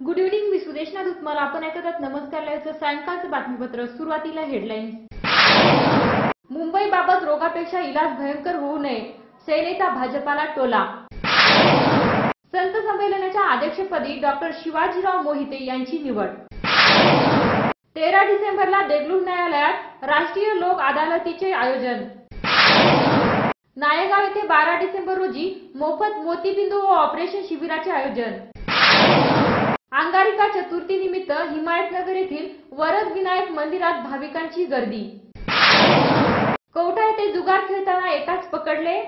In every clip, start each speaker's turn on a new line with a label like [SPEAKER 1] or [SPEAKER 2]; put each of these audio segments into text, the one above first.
[SPEAKER 1] Good evening मी सुदेशना धुतमल आपण ऐकत नमस्कार लाईव्हचं सायंकाळचं बातमीपत्र. सुरुवातीला हेडलाईन्स मुंबईबाबत रोगापेक्षा इलाज भयंकर होऊ नये. सेनेचा भाजपाला टोला. संत संमेलनाच्या अध्यक्षपदी डॉक्टर शिवाजीराव मोहिते यांची निवड. तेरा डिसेंबरला देगलूर न्यायालयात राष्ट्रीय लोक अदालतीचे आयोजन. नायगाव येथे बारा डिसेंबर रोजी मोफत मोतीबिंदू व ऑपरेशन शिबिराचे आयोजन. अंगारिका चतुर्थी निमित्त हिमायतनगर येथील वरद विनायक मंदिरात भाविकांची गर्दी. कवठा येथे जुगार खेळताना एकाच पकडले.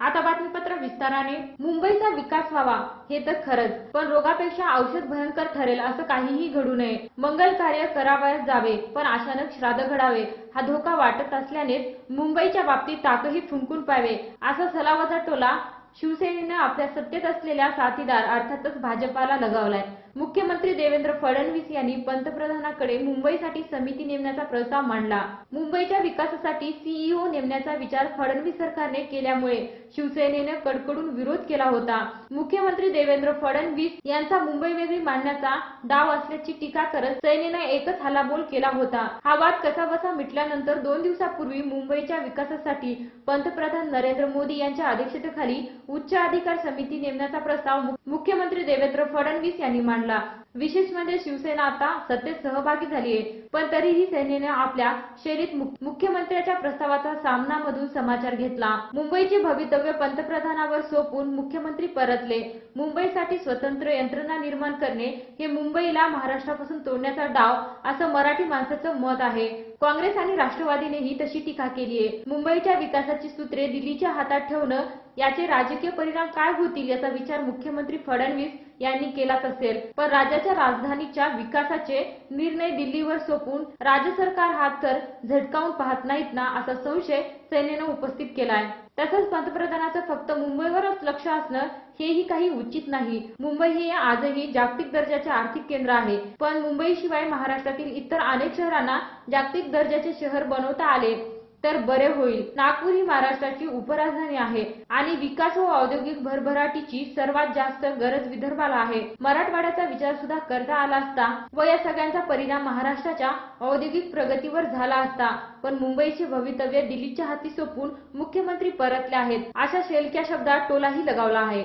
[SPEAKER 1] आता बातमीपत्र विस्ताराने. मुंबईचा विकास व्हावा हे तर खरंच. पण रोगापेक्षा औषध भयंकर ठरेल असं काहीही घडू नये. मंगल कार्य करावयास जावे पण अचानक श्राद्ध घडावे. हा धोका वाटत असल्यानेच मुंबईच्या बाबतीत ताकही फुंकून पाहावे असा सलावाचा टोला शिवसेनेनं आपल्या सत्तेत असलेल्या साथीदार अर्थातच भाजपाला लगावलाय. मुख्यमंत्री देवेंद्र फडणवीस यांनी पंतप्रधानाकडे मुंबईसाठी समिती नेमण्याचा प्रस्ताव मांडला. मुंबईच्या विकासासाठी सीईओ नेमण्याचा विचार फडणवीस सरकारने केल्यामुळे शिवसेनेनं कडकडून विरोध केला होता. मुख्यमंत्री देवेंद्र फडणवीस यांचा मुंबई वेगळी मांडण्याचा डाव असल्याची टीका करत सेनेनं एकच हल्लाबोल केला होता. हा वाद कसाबसा मिटल्यानंतर दोन दिवसापूर्वी मुंबईच्या विकासासाठी पंतप्रधान नरेंद्र मोदी यांच्या अध्यक्षतेखाली उच्च अधिकार समिती नेमण्याचा प्रस्ताव मुख्यमंत्री देवेंद्र फडणवीस यांनी मांडला. विशेष म्हणजे शिवसेना आता सत्तेत सहभागी झाली आहे पण तरीही सेनेने आपल्या शैलीत मुख्यमंत्र्याच्या प्रस्तावाचा सामनामधून समाचार घेतला. मुंबईचे भवितव्य पंतप्रधानावर सोपून मुख्यमंत्री परतले. मुंबईसाठी स्वतंत्र यंत्रणा निर्माण करणे हे मुंबईला महाराष्ट्रापासून तोडण्याचा डाव असं मराठी माणसाचं मत आहे. काँग्रेस आणि राष्ट्रवादीनेही तशी टीका केली आहे मुंबईच्या विकासाची सूत्रे दिल्लीच्या हातात ठेवणं याचे राजकीय परिणाम काय होतील याचा विचार मुख्यमंत्री फडणवीस यांनी केलाच असेल. पण राज्याच्या राजधानीच्या विकासाचे निर्णय दिल्लीवर सोपून राज्य सरकार हात तर झटकावून पाहत नाहीत ना असा संशय सेनेनं उपस्थित केलाय. तसंच पंतप्रधानाचं फक्त मुंबईवरच लक्ष असणं हेही काही उचित नाही. मुंबई हे आजही जागतिक दर्जाचे आर्थिक केंद्र आहे. पण मुंबईशिवाय महाराष्ट्रातील इतर अनेक शहरांना जागतिक दर्जाचे शहर बनवता आले. तर बरे होईल. नागपूर ही महाराष्ट्राची उपराजधानी आहे आणि विकास व औद्योगिक भरभराटीची सर्वात जास्त गरज विदर्भाला आहे. मराठवाड्याचा विचार सुद्धा करता आला असता व या सगळ्यांचा परिणाम महाराष्ट्राच्या औद्योगिक प्रगतीवर झाला असता. पण मुंबईचे भवितव्य दिल्लीच्या हाती सोपून मुख्यमंत्री परतले आहेत. अशा शेलक्या शब्दात टोलाही लगावला आहे.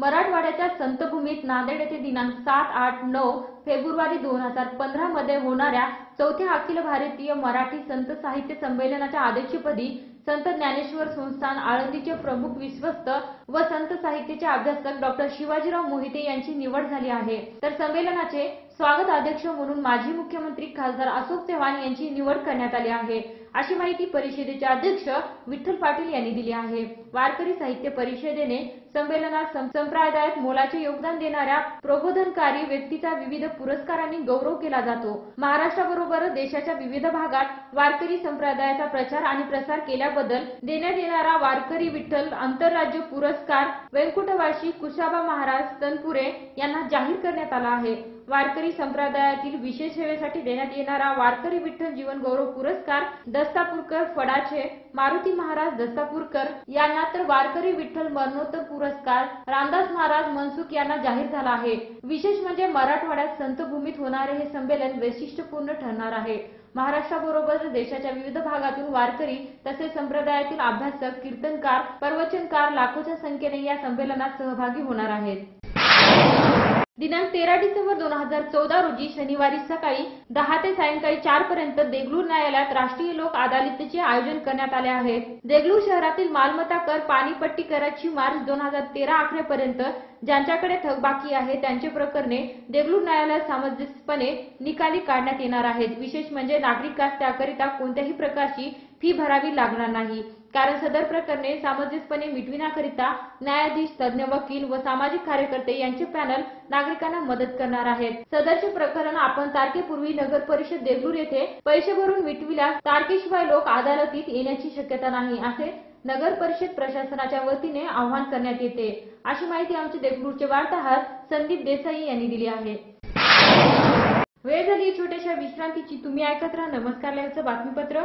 [SPEAKER 1] मराठवाड्याच्या संतभूमीत नांदेड येथे दिनांक सात आठ नऊ फेब्रुवारी दोन हजार पंधरा मध्ये होणाऱ्या चौथ्या अखिल भारतीय मराठी संत साहित्य संमेलनाच्या अध्यक्षपदी संत ज्ञानेश्वर संस्थान आळंदीचे प्रमुख विश्वस्त व संत साहित्याचे अभ्यासक डॉक्टर शिवाजीराव मोहिते यांची निवड झाली आहे. तर संमेलनाचे स्वागत अध्यक्ष म्हणून माजी मुख्यमंत्री खासदार अशोक चव्हाण यांची निवड करण्यात आली आहे. अशी माहिती परिषदेचे अध्यक्ष विठ्ठल पाटील यांनी दिली आहे. वारकरी साहित्य परिषदेने संमेलनात संप्रदायात मोलाचे योगदान देणाऱ्या प्रबोधनकारी व्यक्तीचा विविध पुरस्कारांनी गौरव केला जातो. महाराष्ट्राबरोबर देशाच्या विविध भागात वारकरी संप्रदायाचा प्रचार आणि प्रसार केल्याबद्दल देण्यात येणारा वारकरी विठ्ठल आंतरराज्य पुरस्कार व्यंकुटवाशी कुशाबा महाराज तनपुरे यांना जाहीर करण्यात आला आहे. वारकरी संप्रदायातील विशेष सेवेसाठी देण्यात येणारा वारकरी विठ्ठल जीवन गौरव पुरस्कार दस्तापूरकर फडाचे मारुती महाराज दस्तापूरकर यांना तर वारकरी विठ्ठल मरणोत्तर पुरस्कार रामदास महाराज मनसुख यांना जाहीर झाला आहे. विशेष म्हणजे मराठवाड्यात संतभूमीत होणारे हे संमेलन वैशिष्ट्यपूर्ण ठरणार आहे. महाराष्ट्राबरोबर देशाच्या विविध भागातून वारकरी तसेच संप्रदायातील अभ्यासक कीर्तनकार प्रवचनकार लाखोच्या संख्येने या संमेलनात सहभागी होणार आहेत. दिनांक तेरा डिसेंबर दोन हजार चौदा रोजी शनिवारी सकाळी दहा ते सायंकाळी चार पर्यंत देगलूर न्यायालयात राष्ट्रीय लोक अदालतीचे आयोजन करण्यात आले आहे. देगलूर शहरातील मालमत्ता कर पाणीपट्टी कराची मार्च दोन हजार तेरा अखेरपर्यंत ज्यांच्याकडे थकबाकी आहे त्यांचे प्रकरणे देगलूर न्यायालयात सामंजस्यपणे निकाली काढण्यात येणार आहेत. विशेष म्हणजे नागरिकास त्याकरिता कोणत्याही प्रकारची फी भरावी लागणार नाही. कारण सदर प्रकरणे सामंजस्यपणे मिटविण्याकरिता न्यायाधीश तज्ज्ञ वकील व सामाजिक कार्यकर्ते यांचे पॅनल नागरिकांना मदत करणार आहेत. सदरचे प्रकरण आपण तारखेपूर्वी नगर परिषद देगलूर येथे पैसे भरून मिटविल्यास तारखेशिवाय लोक अदालतीत येण्याची शक्यता नाही असे नगर परिषद प्रशासनाच्या वतीने आवाहन करण्यात येते. अशी माहिती आमचे देगलूरचे वार्ताहर संदीप देसाई यांनी दिली आहे. वेळ झाली छोट्याशा विश्रांतीची. तुम्ही ऐकत राहा. नमस्कार. लाईव्हचं बातमीपत्र.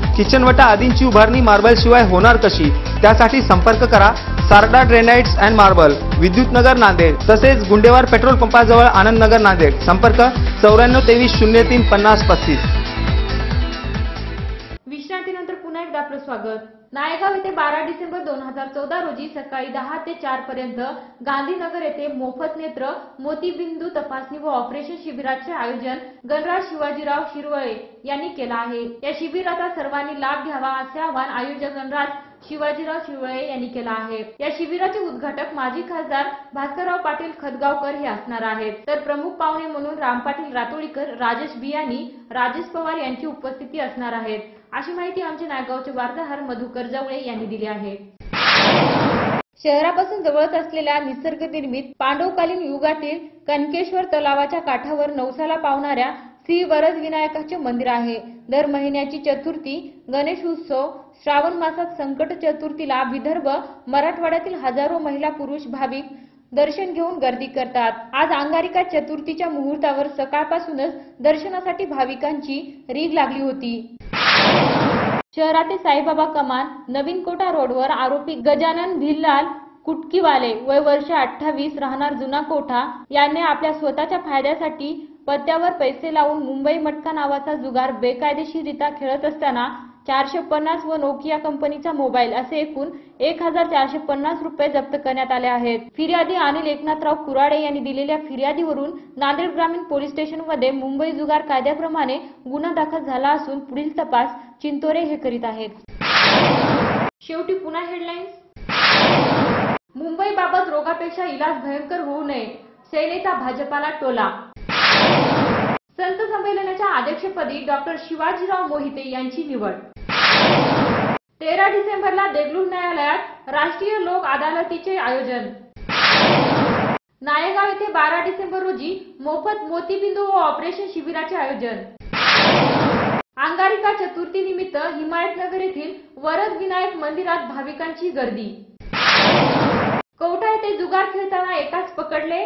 [SPEAKER 2] किचनवटा आदींची उभारणी मार्बल शिवाय होणार कशी? त्यासाठी संपर्क करा सारडा ड्रेनाइट्स अँड मार्बल विद्युत नगर नांदेड तसेच गुंडेवार पेट्रोल पंपाजवळ आनंद नगर नांदेड. संपर्क चौऱ्याण्णव तेवीस शून्य तीन पन्नास पस्तीस.
[SPEAKER 1] विश्रांतीनंतर पुन्हा एकदा आपलं स्वागत. नायगाव येथे बारा डिसेंबर दोन हजार चौदा रोजी सकाळी दहा ते चार पर्यंत गांधीनगर येथे मोफत नेत्र मोतीबिंदू तपासणी व ऑपरेशन शिबिराचे आयोजन गणराज शिवाजीराव शिरवळे यांनी केलं आहे. या शिबिराचा सर्वांनी लाभ घ्यावा असे आवाहन आयोजक गणराज शिवाजीराव शिवळे यांनी केलं आहे. या शिबिराचे उद्घाटक माजी खासदार भास्करराव पाटील खदगावकर हे असणार आहेत. तर प्रमुख पाहुणे म्हणून राम पाटील रातोळीकर राजेश बियाणी राजेश पवार यांची उपस्थिती असणार आहेत. अशी माहिती आमचे नायगावचे वार्ताहर मधुकर जवळे यांनी दिली आहे. शहरापासून जवळच असलेल्या निसर्ग निर्मित पांडवकालीन युगातील कनकेश्वर तलावाच्या काठावर नवसाला पावणाऱ्या श्री वरद विनायकाचे मंदिर आहे. दर महिन्याची चतुर्थी गणेश उत्सव श्रावण मासात संकट चतुर्थीला विदर्भ मराठवाड्यातील हजारो महिला पुरुष भाविक दर्शन घेऊन गर्दी करतात. आज अंगारिका चतुर्थीच्या मुहूर्तावर सकाळपासूनच दर्शनासाठी भाविकांची रीग लागली होती. शहरातील साईबाबा कमान नवीन कोटा रोडवर आरोपी गजानन भिल्लाल कुटकीवाले वय वर्ष अठ्ठावीस राहणार जुना कोठा यांनी आपल्या स्वतःच्या फायद्यासाठी पत्त्यावर पैसे लावून मुंबई मटका नावाचा जुगार बेकायदेशीरित्या खेळत असताना चारशे पन्नास व नोकिया कंपनीचा मोबाईल असे एकूण एक हजार चारशे पन्नास रुपये जप्त करण्यात आले आहेत. फिर्यादी अनिल एकनाथराव कुराडे यांनी दिलेल्या फिर्यादीवरून नांदेड ग्रामीण पोलीस स्टेशनमध्ये मुंबई जुगार कायद्याप्रमाणे गुन्हा दाखल झाला असून पुढील तपास चिंतोरे हे करीत आहेत. शेवटी पुन्हा हेडलाईन्स मुंबईबाबत रोगापेक्षा इलाज भयंकर होऊ नये सेनेचा भाजपाला टोला संत संमेलनाच्या अध्यक्षपदी डॉक्टर शिवाजीराव मोहिते यांची निवड. तेरा डिसेंबरला देगलूर न्यायालयात राष्ट्रीय लोक अदालतीचे आयोजन. नायगाव येथे बारा डिसेंबर रोजी मोफत मोतीबिंदू व ऑपरेशन शिबिराचे आयोजन. अंगारिका चतुर्थी निमित्त हिमायतनगर येथील वरद विनायक मंदिरात भाविकांची गर्दी. कवठा येथे जुगार खेळताना एकाच पकडले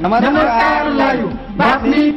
[SPEAKER 2] नमस्कार
[SPEAKER 3] लाईव्ह बातमी